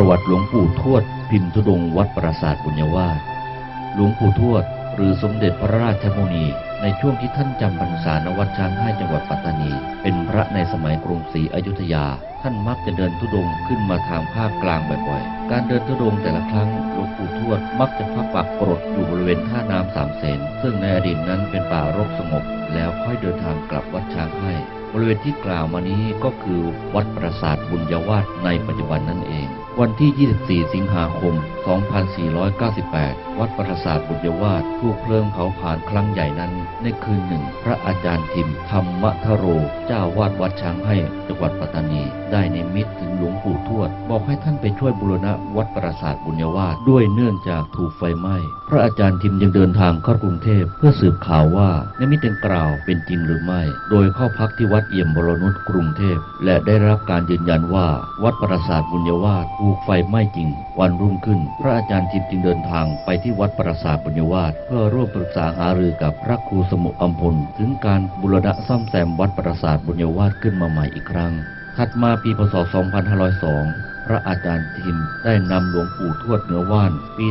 ประวัติหลวงปู่ทวดพิมพ์ธุดงวัดปราสาทบุญญวาสหลวงปู่ทวดหรือสมเด็จพระราชมุนี ในช่วงที่ท่านจำพรรษาณวัดช้างให้จังหวัดปัตตานี เป็นพระในสมัยกรุงศรีอยุธยา ท่านมักจะเดินธุดงขึ้นมาทางภาคกลางบ่อยๆ การเดินธุดงแต่ละครั้งหลวงปู่ทวดมักจะพักปักกรดอยู่บริเวณท่าน้ำสามเสนซึ่งในอดีตนั้นเป็นป่ารกสงบแล้วค่อยเดินทางกลับวัดช้างให้ บริเวณที่กล่าวมานี้ก็คือวัดปราสาทบุญยวาสในปัจจุบันนั่นเอง วันที่ 24 สิงหาคม 2498 วัดปราสาทบุญยวาสถูกเพลิงเผาผลาญครั้งใหญ่นั้น ในคืนหนึ่ง พระอาจารย์ทิมธรรมทโร เจ้าวาดวัดช้างให้จังหวัดปัตตานี ได้ในมิตรถึงหลวงปู่ทวด บอกให้ท่านไปช่วยบูรณะวัดปราสาทบุญยวาสด้วยเนื่องจากถูกไฟไหม้ พระอาจารย์ทิมยังเดินทางเข้ากรุงเทพเพื่อสืบข่าวว่าในมิตรดังกล่าวเป็นจริงหรือไม่ โดยเข้าพักที่วัดัดเอี่ยมบรนุชกรุงเทพ และได้รับการยืนยันว่า วัดปราสาทบุญยวาสถูกไฟไหม้จริง วันรุ่งขึ้น พระอาจารย์ทิมจึงเดินทางไปที่วัดปราสาทบุญยวาสเพื่อร่วมปรึกษาหารือกับพระครูสมุอัมพลถึงการบูรณะซ่อมแซมวัดปราสาทบุญยวาสขึ้นมาใหม่อีกครั้ง ถัดมาปีพศ 2502 ระอาจารย์ทิมได้นำหลวงปู่ทวดเนื้อว่านปี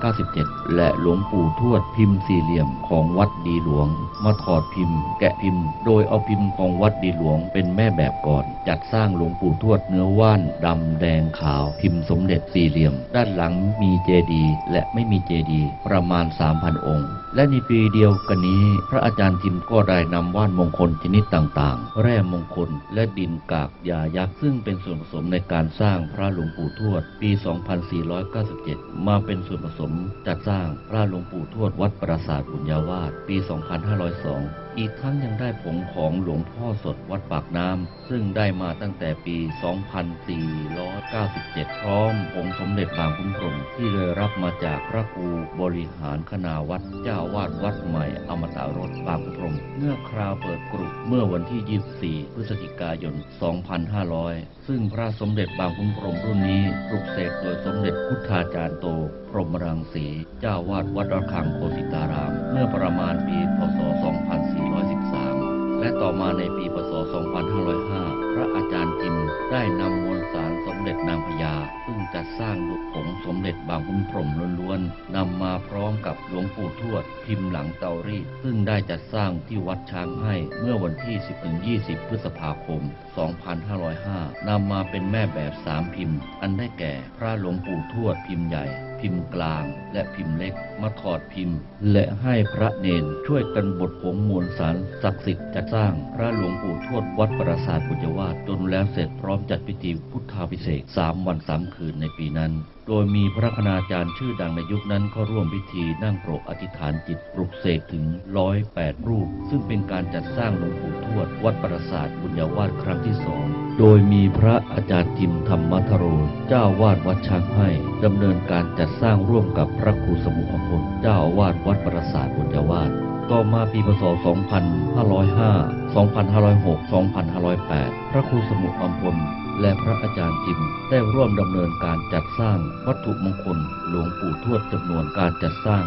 2497 และหลวงปู่ทวดพิมพ์สี่เหลี่ยมของวัดดีหลวง มาถอดพิมพ์ แกะพิมพ์ โดยเอาพิมพ์ของวัดดีหลวงเป็นแม่แบบก่อน จัดสร้างหลวงปู่ทวดเนื้อว่านดำแดงขาว พิมพ์สมเด็จสี่เหลี่ยม ด้านหลังมีเจดีย์และไม่มีเจดีย์ประมาณ 3,000 องค์และในปีเดียวกันนี้ พระอาจารย์ทิมก็ได้นำว่านมงคลชนิดต่างๆ แร่มงคลและดินกากยายักษ์ซึ่งเป็นส่วนผสมในการสร้างพระหลวงปู่ทวด ปี 2497 มาเป็นส่วนผสมจัดสร้างพระหลวงปู่ทวดวัดปราสาทบุญญาวาสปี 2502 อีกทั้งยังได้ผงของหลวงพ่อสดวัดปากน้ำ ซึ่งได้มาตั้งแต่ปี 2497 พร้อมผงสมเด็จบางคุ้มพรมที่เลยรับมาจากพระครูบริหารคณาวัดเจ้าวาดวัดใหม่อมตะรสบางคุ้มพรม เมื่อคราวเปิดกรุเมื่อวันที่ 24 พฤศจิกายน 2500 ซึ่งพระสมเด็จบางคุ้มพรมรุ่นนี้ปลุกเสกโดยสมเด็จพุทธาจารย์โต พรหมรังสี เจ้าวาดวัดระฆังโคสิตาราม เมื่อประมาณปี พศ 2413 และต่อมาในปีพศ 2505 พระอาจารย์จิมได้นำมวลสารสมเด็จนางพญาซึ่งจัดสร้างด้วยผงสมเด็จบางคุ้มพรหมล้วนๆนำมาพร้อมกับหลวงปู่ทวดพิมพ์หลังเตารีดซึ่งได้จัดสร้างที่วัดช้างให้เมื่อวันที่ 10-20 พฤษภาคม 2505 นำมาเป็นแม่แบบสามพิมพ์ อันได้แก่พระหลวงปู่ทวดพิมพ์ใหญ่ พิมพ์กลางและพิมพ์เล็กมาถอดพิมพ์ และให้พระเนนช่วยกันบทผงมวลสารศักดิ์สิทธิ์จัดสร้างพระหลวงปู่ทวดวัดปราสาทบุญยวาสจนแล้วเสร็จพร้อมจัดพิธีพุทธาพิเศษกสามวันสามคืนในปีนั้น โดยมีพระคณาจารย์ชื่อดังในยุคนั้นเข้าร่วมพิธีนั่งโปรกอธิษฐานจิตปลุกเสกถึงร้อยแปดรูป ซึ่งเป็นการจัดสร้างหลวงปู่ทวด วัดปราสาทบุญยวาสครั้งที่สอง โดยมีพระอาจารย์ทิมธรรมทโร เจ้าวาดวัดช้างให้ดำเนินการจัดสร้างร่วมกับพระครูสมุขพลเจ้าวาสวัดปราสาทบุญยวาสต่อมาปีพศ 2505 2506 2508 พระครูสมุอัมพล และพระอาจารย์ทิมได้ร่วมดำเนินการจัดสร้างวัตถุมงคลหลวงปู่ทวดจำนวนการจัดสร้าง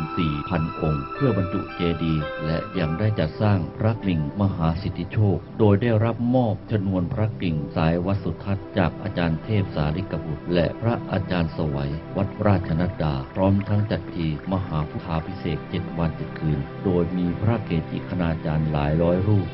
84,000 องค์ เพื่อบรรจุเจดีย์และยังได้จัดสร้างพระกลิ่งมหาสิทธิโชค โดยได้รับมอบชนวนพระกลิ่งสายวัดสุทัศน์จากอาจารย์เทพสาริกบุตร และพระอาจารย์สวัย วัดราชนัดดา พร้อมทั้งจัดพิธีมหาพุทธาพิเศษเจ็ดวันเจ็ดคืน โดยมีพระเกจิคณาจารย์หลายร้อยรูป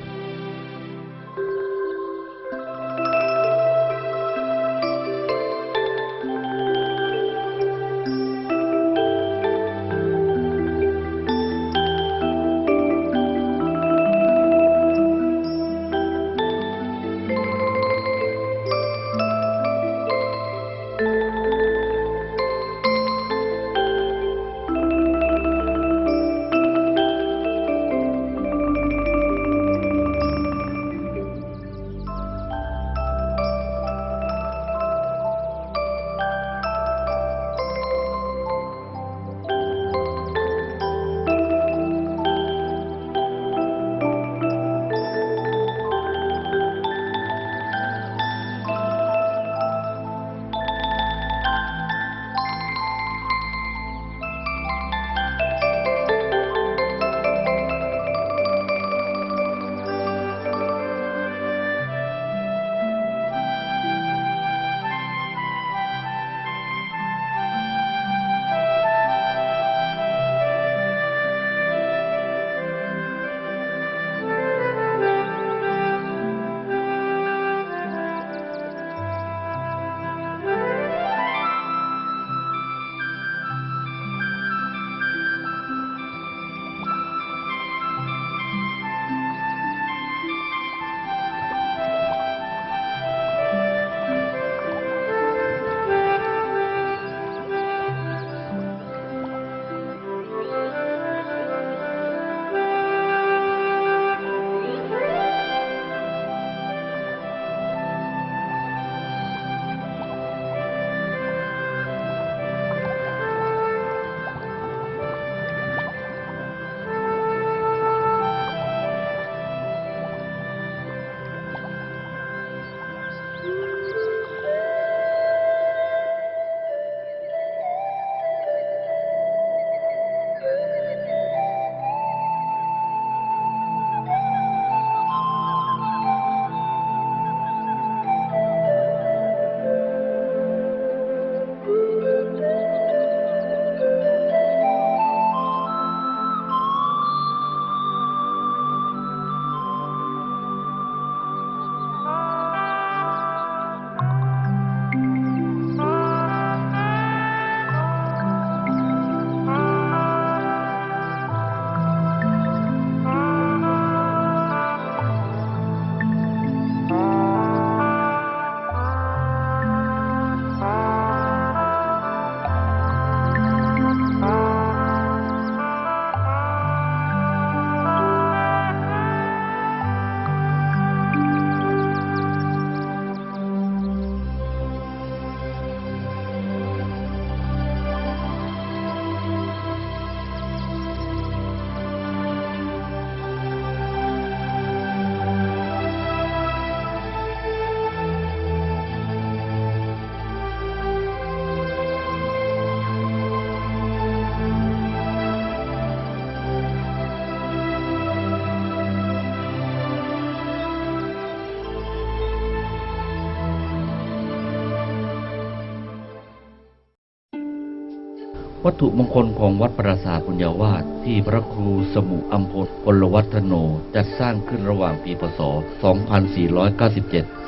วัตถุมงคลของวัดปราสาทปุญญาวาสที่พระครูสมุอัมพลพลวัฒโน จัดสร้างขึ้นระหว่างปีพศ 2497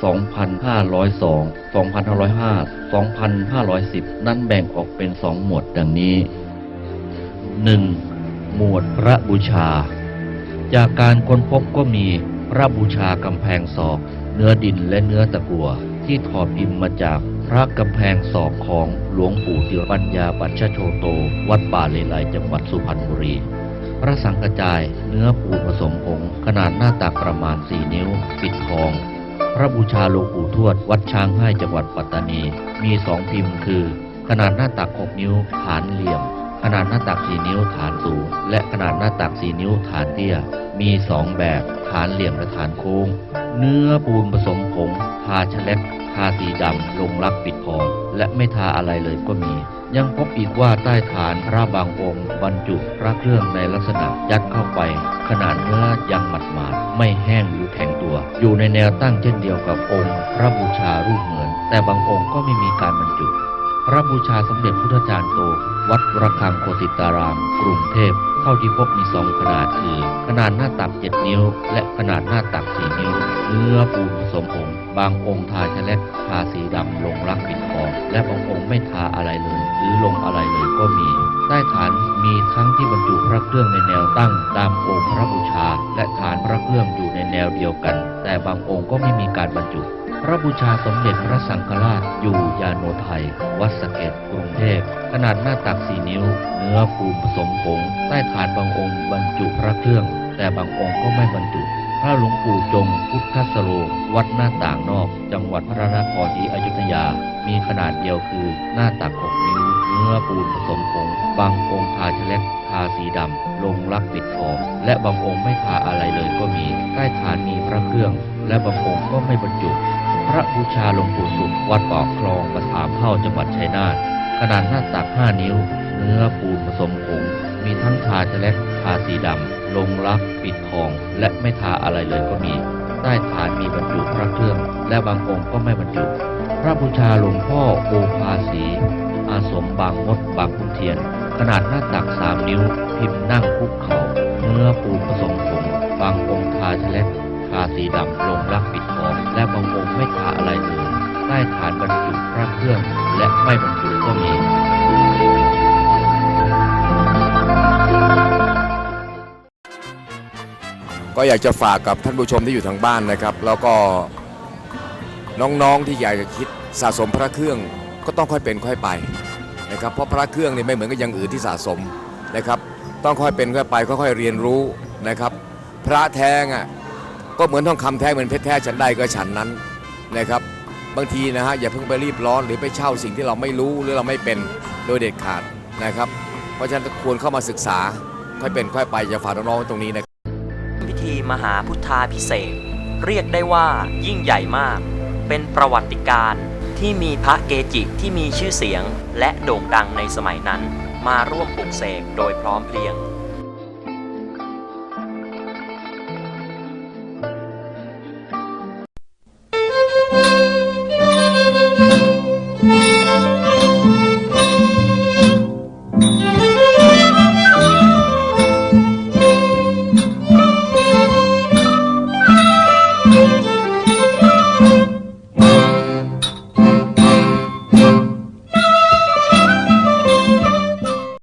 2502 2505 2510 นั้นแบ่งออกเป็นสองหมวดดังนี้ 1. หมวดพระบูชา จากการค้นพบก็มีพระบูชากำแพงศอก เนื้อดินและเนื้อตะกัวที่ถอดพิมพ์มาจาก พระกำแพงศอกของหลวงปู่ติรปัญญาปัญชโชโต วัดป่าเลไลจังหวัดสุพรรณบุรี พระสังกระจายเนื้อปูผสมผงขนาดหน้าตักประมาณ 4 นิ้ว ปิดทอง พระบูชาหลวงปู่ทวด วัดช้างให้จังหวัดปัตตานี มีสองพิมพ์คือ ขนาดหน้าตัก 6 นิ้วฐานเหลี่ยม ขนาดหน้าตัก 4 นิ้วฐานสูง และขนาดหน้าตัก 4 นิ้วฐานเตี้ย มีสองแบบฐานเหลี่ยมและฐานโค้ง เนื้อปูนผสมผงทาแฉลกทาสีดำลงรักปิดทอง และไม่ทาอะไรเลยก็มี ยังพบอีกว่าใต้ฐานพระบางองค์บรรจุพระเครื่องในลักษณะยัดเข้าไป ขนาดเนื้อยังหมาดหมาดไม่แห้งหรือแข็งตัว อยู่ในแนวตั้งเช่นเดียวกับองค์ พระบูชารูปเหมือน แต่บางองค์ก็ไม่มีการบรรจุ พระบูชาสมเด็จพุทธจารย์โต วัดระฆังโคสิตาราม กรุงเทพเท่าที่พบมีสองขนาดคือ ขนาดหน้าตัก 7 นิ้ว และขนาดหน้าตัก 4 นิ้ว เนื้อปูนผสมผง บางองค์ทาแฉลกทาสีดำลงรักปิดทอง และบางองค์ไม่ทาอะไรเลย หรือลงอะไรเลยก็มี ใต้ฐานมีทั้งที่บรรจุพระเครื่องในแนวตั้งตามองค์พระบูชา และฐานพระเครื่องอยู่ในแนวเดียวกัน แต่บางองค์ก็ไม่มีการบรรจุพระบูชาสมเด็จพระสังฆราชอยู่ยาโนไทย วัดสเก็ดกรุงเทพ ขนาดหน้าตัก4นิ้ว เนื้อปูนผสมผง ใต้ฐานบางองค์บรรจุพระเครื่อง แต่บางองค์ก็ไม่บรรจุ พระหลวงปู่จงพุทธสโลวัดหน้าต่างนอก จังหวัดพระนครศรีอยุธยา มีขนาดเดียวคือหน้าตัก6นิ้ว เนื้อปูนผสมผงบางองค์ทาแฉลกทาสีดำ ลงรักปิดทอง และบางองค์ไม่ทาอะไรเลยก็มี ใต้ฐานมีพระเครื่อง และบางองค์ก็ไม่บรรจุ พระบูชาหลวงปู่สุขวัดปากคลองประถามเข้าจังหวัดชัยนาทขนาดหน้าตัก 5 นิ้ว เนื้อปูนผสมผงมีทั้งทาแฉลกทาสีดำ ลงรัก ปิดทอง และไม่ทาอะไรเลยก็มี ใต้ฐานมีบรรจุพระเครื่อง และบางองค์ก็ไม่บรรจุ พระบูชาหลวงพ่อโอภาสี อาสมบางมดบางขุนเทียน ขนาดหน้าตัก3นิ้ว พิมพ์นั่งคุกเขา่าเนื้อปูผสมผงบางองค์ทาแฉลกทาสีดำลงรักปิดทอง และบางองค์ไม่ทาอะไรเลยใต้ฐานบรรจุพระเครื่อง และไม่บรรจุก็มี ก็อยากจะฝากกับท่านผู้ชมที่อยู่ทางบ้านนะครับ แล้วก็น้องๆที่อยากจะคิดสะสมพระเครื่องก็ต้องค่อยเป็นค่อยไปนะครับเพราะพระเครื่องนี่ไม่เหมือนกับอย่างอื่นที่สะสมนะครับต้องค่อยเป็นค่อยไปค่อยๆเรียนรู้นะครับ พระแท้งอะก็เหมือนทองคำแท้เหมือนเพชรแท้ฉันได้ก็ฉันนั้นนะครับบางทีนะฮะอย่าเพิ่งไปรีบร้อนหรือไปเช่าสิ่งที่เราไม่รู้หรือเราไม่เป็นโดยเด็ดขาดนะครับ เพราะฉะนั้นควรเข้ามาศึกษาค่อยเป็นค่อยไปอย่าฝากน้องๆตรงนี้นะ ธีมหาพุทธาพิเศษ เรียกได้ว่ายิ่งใหญ่มาก เป็นประวัติการณ์ที่มีพระเกจิที่มีชื่อเสียงและโด่งดังในสมัยนั้น มาร่วมปลุกเสกโดยพร้อมเพรียง